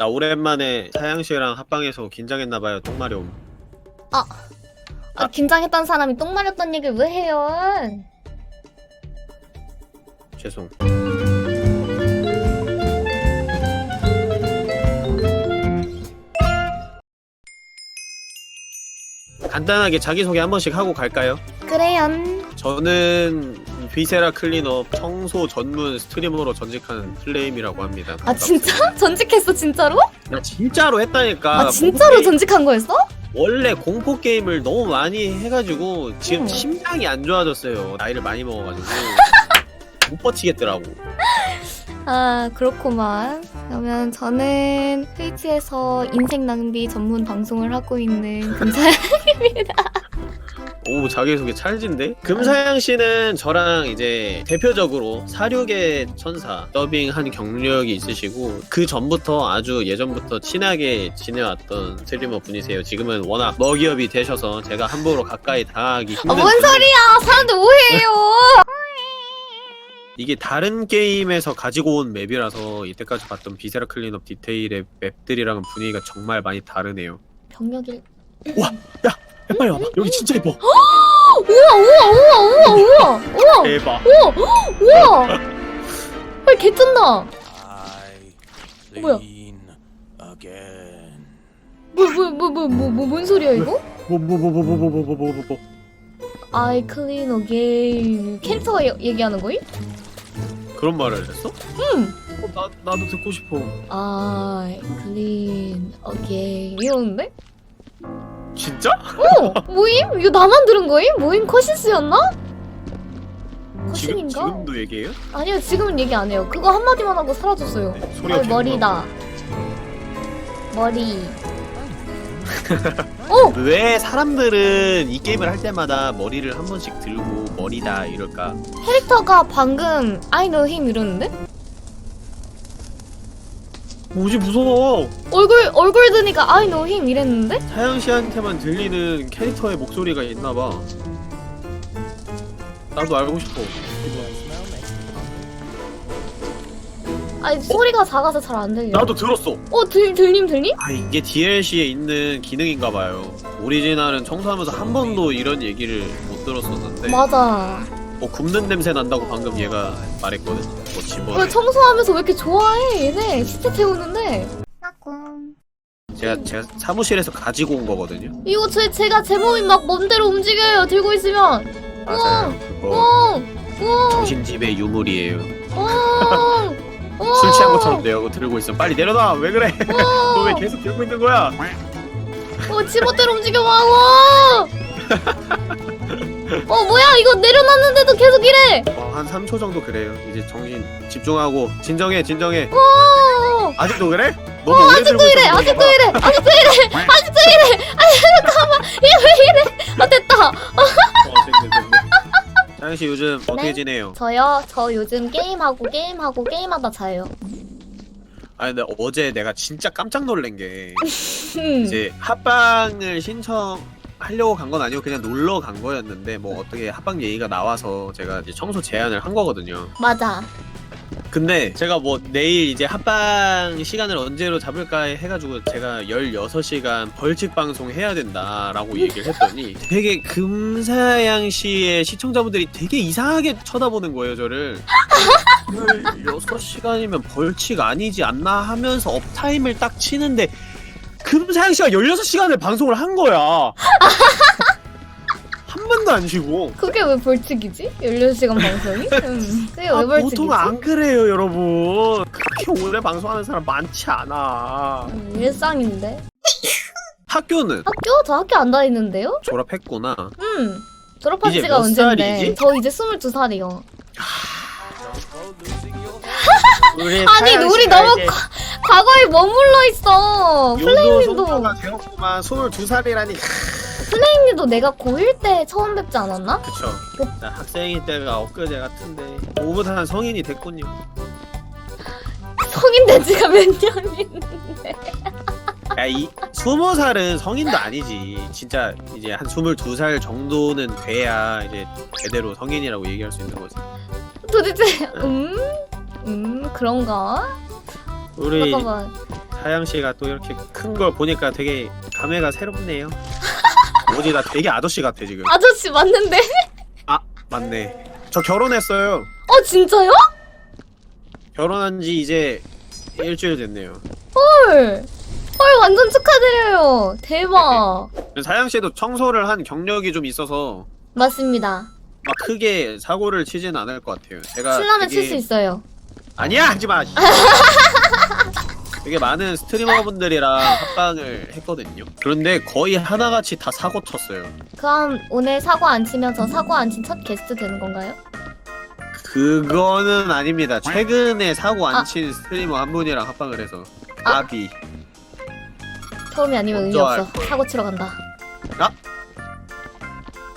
나 오랜만에 사양 씨랑 합방해서 긴장했나봐요. 똥마려 움. 아, 긴장했던 사람이 똥 마렸던 얘기를 왜 해요? 죄송. 간단하게 자기소개 한 번씩 하고 갈까요? 그래요. 저는 비세라 클린업 청소 전문 스트리머로 전직하는 플레임이라고 합니다. 아 진짜? 전직했어 진짜로? 나 진짜로 했다니까. 아 진짜로 공포 게임- 전직한 거였어? 원래 공포 게임을 너무 많이 해가지고 지금 음. 심장이 안 좋아졌어요. 나이를 많이 먹어가지고 못 버티겠더라고. 아 그렇구만. 그러면 저는 트위치에서 인생 낭비 전문 방송을 하고 있는 금사입니다. 오 자기소개 찰진데? 금사양 씨는 저랑 이제 대표적으로 사륙의 천사 더빙한 경력이 있으시고 그 전부터 아주 예전부터 친하게 지내왔던 스트리머 분이세요. 지금은 워낙 먹이업이 되셔서 제가 함부로 가까이 다가기 힘든 아, 뭔 소리야? 사람들 오해해요. 이게 다른 게임에서 가지고 온 맵이라서 이때까지 봤던 비세라 클린업 디테일의 맵들이랑은 분위기가 정말 많이 다르네요. 병력일. 야 빨리 와봐. 여기 진짜 예뻐. 우와 우와 우와 우와 우와 우와 대박. 우와. 헐 개쩐다. I 뭐야? lean again. 뭐뭐뭐뭐뭐뭔 소리야 이거? 뭐뭐뭐뭐뭐뭐뭐뭐뭐 뭐. I clean again 캐릭터 얘- 얘기하는 거임? 그런 말을 했어? 응. 어, 나 나도 듣고 싶어. I clean again 이러는데? 진짜? 어 모임? 이거 나만 들은 거임? 모임 컷신스였나? 지금 컷신인가? 지금도 얘기해요? 아니요 지금은 얘기 안 해요. 그거 한 마디만 하고 사라졌어요. 네, 소리가 아 계속 머리다. 머리. 나와. 왜 사람들은 이 게임을 할 때마다 머리를 한 번씩 들고 머리다 이럴까? 캐릭터가 방금 I know him 이러는데? 뭐지 무서워. 얼굴 얼굴 드니까 know him 이랬는데? 사양 씨한테만 들리는 캐릭터의 목소리가 있나 봐. 나도 알고 싶어. 아니 소리가 작아서 잘 안 들려. 나도 들었어. 어 들, 들림 들림? 아 이게 DLC에 있는 기능인가 봐요. 오리지널은 청소하면서 한 번도 이런 얘기를 못 들었었는데 맞아. 뭐 굽는 냄새 난다고 방금 얘가 말했거든. 뭐왜 집어. 청소하면서 왜 이렇게 좋아해 얘네 시체 태우는데 제가 제가 사무실에서 가지고 온 거거든요. 이거 제, 제가 제 몸이 막 맘대로 움직여요 들고 있으면 맞아요. 그거 웅! 웅! 정신집의 유물이에요. 웅! 술 취한 것처럼 내가 그거 들고 있어. 빨리 내려놔. 왜 그래? 너 왜 계속 들고 있는 거야? 어 지멋대로 움직여 봐 와! 어 뭐야 이거 내려놨는데도 계속 이래 어, 한 3초 정도 그래요. 이제 정신 집중하고 진정해, 진정해. 어, 아직도 그래? 너무 오래 들고 이래 아직도 이래 아직도 이래 아직도 이래 아 잠깐만 이게 왜 이래 아 됐다 봐. 어. 사영 씨 요즘 어떻게 네? 지내요? 저요 저 요즘 게임하고 게임하고 게임하다 자요 아 근데 어제 내가 진짜 깜짝 놀란 게 음. 이제 합방을 신청 하려고 간 건 아니고 그냥 놀러 간 거였는데 뭐 어떻게 합방 얘기가 나와서 제가 이제 청소 제안을 한 거거든요. 맞아 근데 제가 뭐 내일 이제 합방 시간을 언제로 잡을까 해가지고 제가 16시간 벌칙 방송 해야 된다라고 얘기를 했더니 되게 금사양 씨의 시청자분들이 되게 이상하게 쳐다보는 거예요 저를 16시간이면 벌칙 아니지 않나 하면서 업타임을 딱 치는데 금사양 씨가 16시간을 방송을 한 거야 한 번도 안 쉬고 그게 왜 벌칙이지? 16시간 방송이? 음. 그게 아, 왜 벌칙이지? 보통 안 그래요 여러분 그렇게 오래 방송하는 사람 많지 않아 음, 일상인데 학교는 학교? 저 학교 안 다니는데요? 졸업했구나 음 졸업한 이제 지가 몇 언젠데 살이지? 저 이제 22살이요 우리 아니 우리 너무 과, 과거에 머물러 있어. 플레이님도 되었구만. 22살이라니. 플레이님도 내가 고1 때 처음 뵙지 않았나? 그쵸. 나 학생일 때가 엊그제 같은데. 오보다 성인이 됐군요. 성인 된 지가 몇 년인데. 야 이 20살은 성인도 아니지. 진짜 이제 한 22살 정도는 돼야 이제 제대로 성인이라고 얘기할 수 있는 거지. 도대체 음? 음 그런가? 우리 잠깐만 사양 씨가 또 이렇게 큰 걸 보니까 되게 감회가 새롭네요. 뭐지 나 되게 아저씨 같아 지금. 아저씨 맞는데? 아 맞네. 저 결혼했어요. 어 진짜요? 결혼한 지 이제 일주일 됐네요. 헐. 헐 완전 축하드려요. 대박. 사양 씨도 청소를 한 경력이 좀 있어서 맞습니다. 막 크게 사고를 치지는 않을 것 같아요. 제가 신라면 되게- 칠 수 있어요. 아니야 하지 마. 되게 많은 스트리머분들이랑 합방을 했거든요. 그런데 거의 하나같이 다 사고 쳤어요. 그럼 오늘 사고 안 치면 저 사고 안 친 첫 게스트 되는 건가요? 그거는 아닙니다. 최근에 사고 아. 안친 스트리머 한 분이랑 합방을 해서 아. 아비. 처음이 아니면 의미 없어. 할. 사고 치러 간다.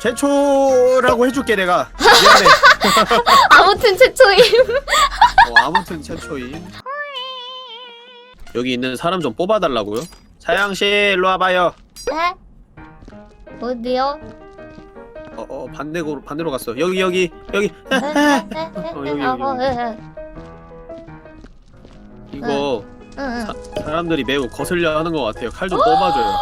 최초라고 해줄게 내가. 미안해. 아무튼 최초임. 어, 아무튼 최초임. 여기 있는 사람 좀 뽑아달라고요? 사양 씨 일로 와봐요. 네? 어디요? 어, 어 반대로 반대로 갔어. 여기 여기 여기. 네, 네, 네, 네, 어, 네. 여기, 아, 여기, 어, 여기. 네, 네. 이거. 사, 사람들이 매우 거슬려 하는 것 같아요. 칼 좀 뽑아줘요.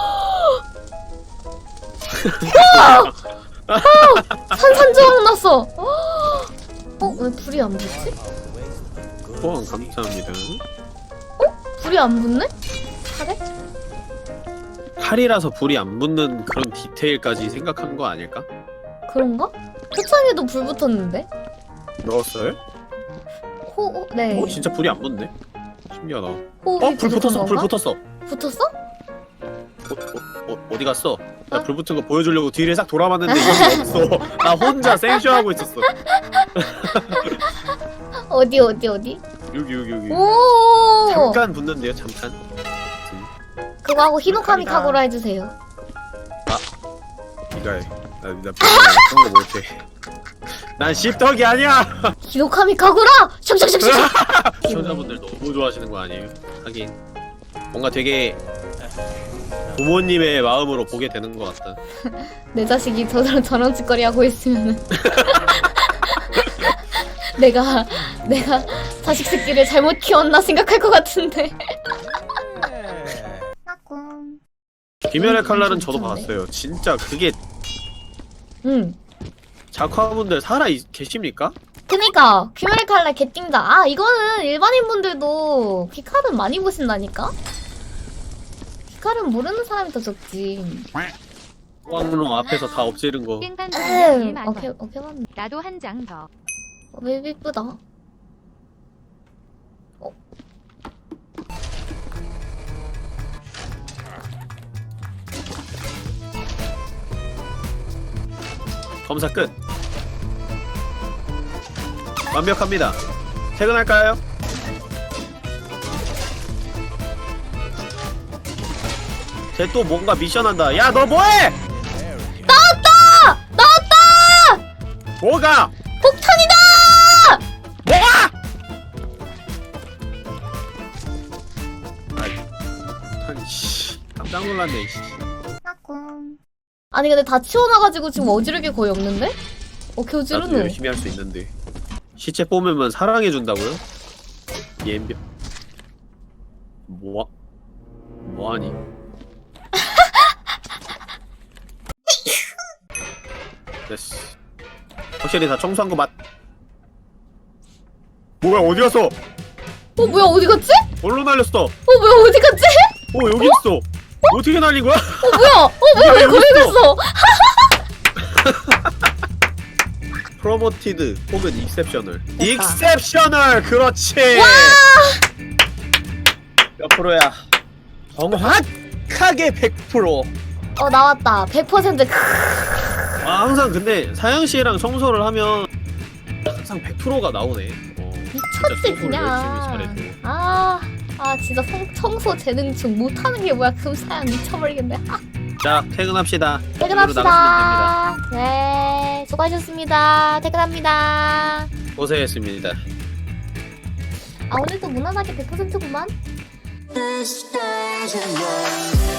산산조각 났어. 어? 왜 불이 안 붙지? 후원 감사합니다. 불이 안 붙네? 카레? 칼이라서 불이 안 붙는 그런 디테일까지 생각한 거 아닐까? 그런가? 표창에도 불 붙었는데? 넣었어요? 호, 호 네. 어 진짜 불이 안 붙네. 신기하다. 어 호흡이 불 붙었어. 불 건가? 붙었어. 붙었어? 어, 어, 어, 어디 갔어? 나 어? 불 붙은 거 보여주려고 뒤를 싹 돌아봤는데 이게 없어. 나 혼자 생쇼하고 있었어. 어디 어디 어디? 여기 여기 여기. 오! 잠깐 붙는데요. 잠깐. 그거 하고 히노카미. 카고라 해주세요. 네가 해. 나, 나 그런 거 못해. 난 씹덕이 아니야. 히노카미 카고라! 샥샥샥샥! 시청자분들 너무 좋아하시는 거 아니에요? 하긴 뭔가 되게 부모님의 마음으로 보게 되는 것 같다. 내 자식이 저런 저런 짓거리 하고 있으면은 내가 내가 자식 새끼를 잘못 키웠나 생각할 것 같은데. 귀멸의 칼날은 저도. 봤어요. 진짜 그게 응. 작화분들 살아 있, 계십니까? 그니까 귀멸의 칼날 개띵다. 아 이거는 일반인 분들도 귀칼은 많이 보신다니까. 귀칼은 모르는 사람이 더 적지. 왕로 앞에서 다 엎지른 거. 깽판 음, 만 오케이 오케이 맞네. 나도 한 장 더. 어, 왜 이쁘다. 검사 끝. 완벽합니다. 퇴근할까요? 쟤 또 뭔가 미션 한다. 야, 너 뭐해? 나왔다! 나왔다! 뭐가? 깜짝 놀랐네. 씨. 아니 근데 다 치워놔가지고 지금 어지르게 거의 없는데? 어 나도 교지르노. 열심히 할 수 있는데. 시체 뽑으면 사랑해 준다고요? 예병. 뭐? 뭐하니? 됐어. 확실히 다 청소한 거 맞. 뭐야 어디 갔어? 어 뭐야 어디 갔지? 뭘로 날렸어? 어어 뭐야 어디 갔지? 여기 있어. 어떻게 날린 거야? 어 뭐야? 어 뭐야 왜 거기. 갔어? 프로모티드 혹은 익셉셔널. 익셉셔널 그렇지. 몇 프로야? 정확하게 100%. 어 나왔다. 100%아 항상 근데 사양 씨랑 청소를 하면 항상 100%가 나오네. 어, 진짜 미쳤지 청소를 그냥. 열심히 잘해서. 아, 아 진짜 성, 청소 재능충 못하는 게 뭐야 금사양 미쳐버리겠네. 아, 자 퇴근합시다. 퇴근합시다. 네, 수고하셨습니다. 퇴근합니다. 고생했습니다. 아 오늘도 무난하게 100%구만. This stage of love.